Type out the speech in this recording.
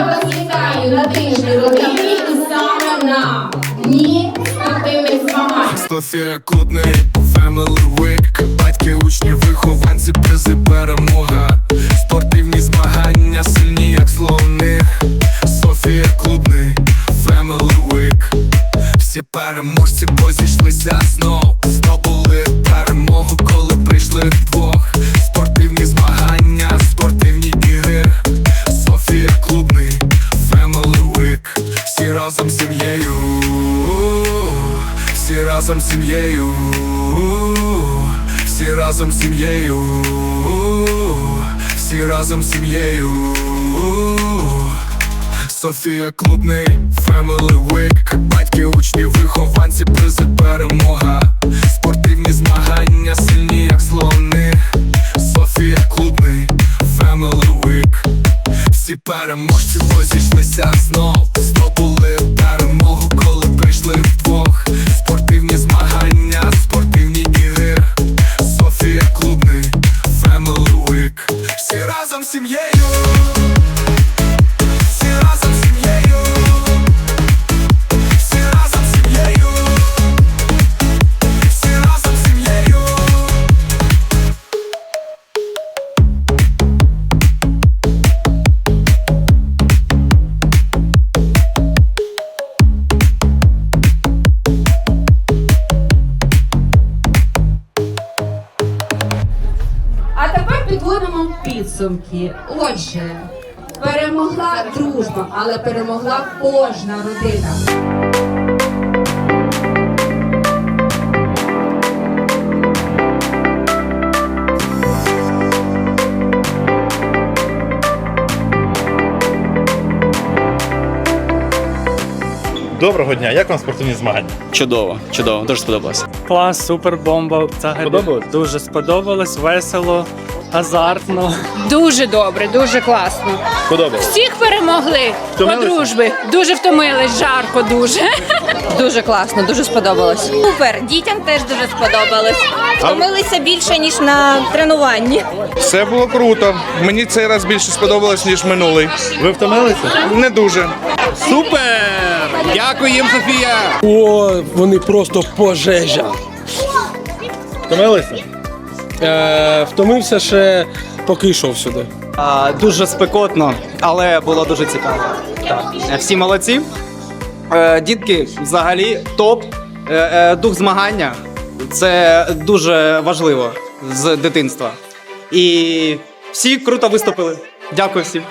Я вас вітаю на тижні родині саме на дні спортивних змагань. Софія Кутний, Family Батьки, учні, вихованці, призи, перемога. Спортивні змагання, сильні, як слони Софія Клубний, Family Week. Всі переможці позійшлися знов разом сім'єю, всі разом з сім'єю, всі разом з сім'єю. Софія Клубний, Family Week. Батьки, учні, вихованці, призи, перемога. Спортивні змагання, сильні, як слони. Софія Клубний, Family Week. Всі переможці позійшлися знов. Здобули підводимо підсумки. Отже, перемогла дружба, але перемогла кожна родина. Доброго дня, як вам спортивні змагання? Чудово, чудово, дуже сподобалося. Клас, супер бомба. Взагалі Сподобалось? дуже сподобалось, весело, азартно. Дуже добре, дуже класно. Подобалось. Всіх перемогли Втомилися? по дружбі. Дуже втомились, жарко дуже. Дуже класно, дуже сподобалось. Супер, дітям теж дуже сподобалось. Втомилися більше ніж на тренуванні. Все було круто. Мені цей раз більше сподобалось, ніж минулий. Ви втомилися? Не дуже. Супер! Дякую їм, Софія! О, вони просто пожежа. Втомилися? Е, втомився ще поки йшов сюди. А, дуже спекотно, але було дуже цікаво. Так. Е, Всі молодці. Е, дітки, взагалі, топ. Е, е, дух змагання це дуже важливо з дитинства. І всі круто виступили. Дякую всім.